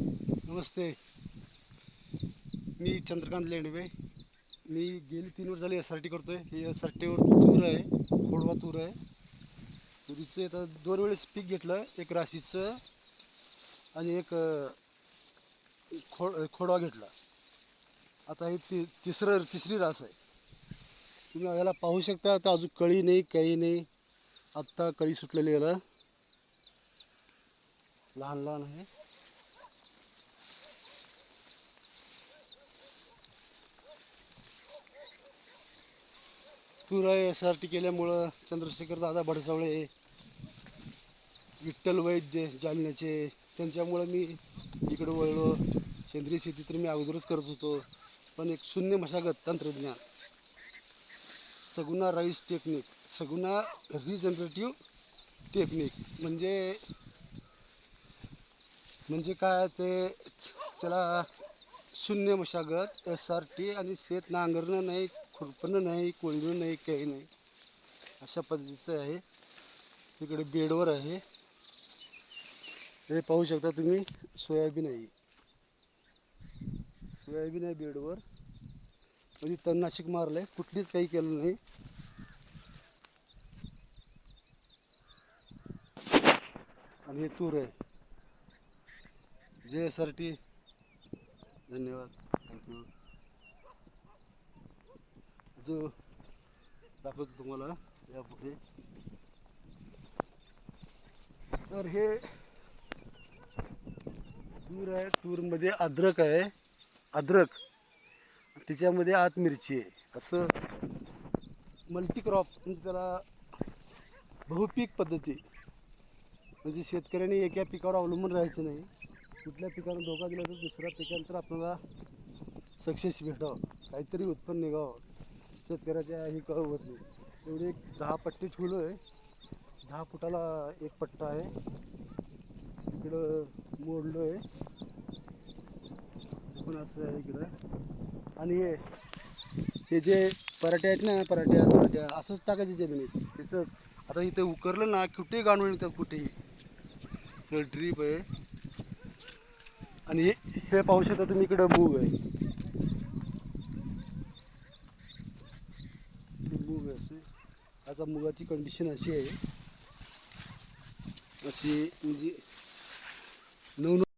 नमस्ते. मी चंद्रकांत लेंडवे. मी गेली तीन वर्ष झाली एस आर टी करतो आहे हे एस आर टीवर तूर आहे. खोडवा तूर आहे. तुरीचं आता दोन वेळेस पीक घेतलं. एक राशीचं आणि एक खो खोडवा घेतला. आता हे ति तिसरं तिसरी रास आहे. तुम्ही याला पाहू शकता. आता अजून कळी नाही काही नाही. आत्ता कळी सुटलेली याला. लहान लहान आहे. तूर आहे एस आर टी केल्यामुळं. चंद्रशेखर दादा भडसावळे विठ्ठल वैद्य जालन्याचे. त्यांच्यामुळं मी इकडं वळलो. सेंद्रिय शेती तर मी अगोदरच करत होतो. पण एक शून्य मशागत तंत्रज्ञान Saguna rice technique Saguna regenerative technique म्हणजे म्हणजे काय ते त्याला शून्य मशागत एस आर टी आणि शेत नांगरणं नाही खुरपणं नाही कोळणं नाही काही नाही. अशा पद्धतीचं आहे. इकडे बेडवर आहे. हे पाहू शकता तुम्ही सोयाबीन आहे. सोयाबीन आहे बेडवर. म्हणजे तणनाशक मारलं आहे कुठलीच काही केलं नाही. आणि हे तूर आहे. जे एस आर टी धन्यवाद. Thank you. जो दाखवतो तुम्हाला यापुढे. तर हे तूर आहे तूरमध्ये अद्रक आहे. अद्रक. तिच्यामध्ये आत मिरची आहे. असं मल्टीक्रॉप म्हणजे त्याला बहुपीक पद्धती. म्हणजे शेतकऱ्याने एका पिकावर अवलंबून राहायचं नाही. कुठल्या पिकानं धोका दिला तर दुसऱ्या पिकानंतर आपल्याला सक्सेस भेटावं. काहीतरी उत्पन्न निघावं. शेतकऱ्याच्या ही कळवत नाही. एवढी एक दहा पट्टी फुलं आहे. दहा फुटाला एक पट्टा आहे. इकडं मोडलं आहे. पण असं आहे इकडं. आणि हे हे जे पराठे आहेत ना पराठ्या पराठ्या असंच टाकायचे जमिनीत. तसंच. आता इथे उकरलं ना कुठेही गांडूळ निघतात कुठेही ड्रीप आहे. आणि हे हे पाहू शकता तुम्ही इकडं मूग आहे. मूग असे आता मुगाची कंडिशन अशी आहे. अशी म्हणजे नऊ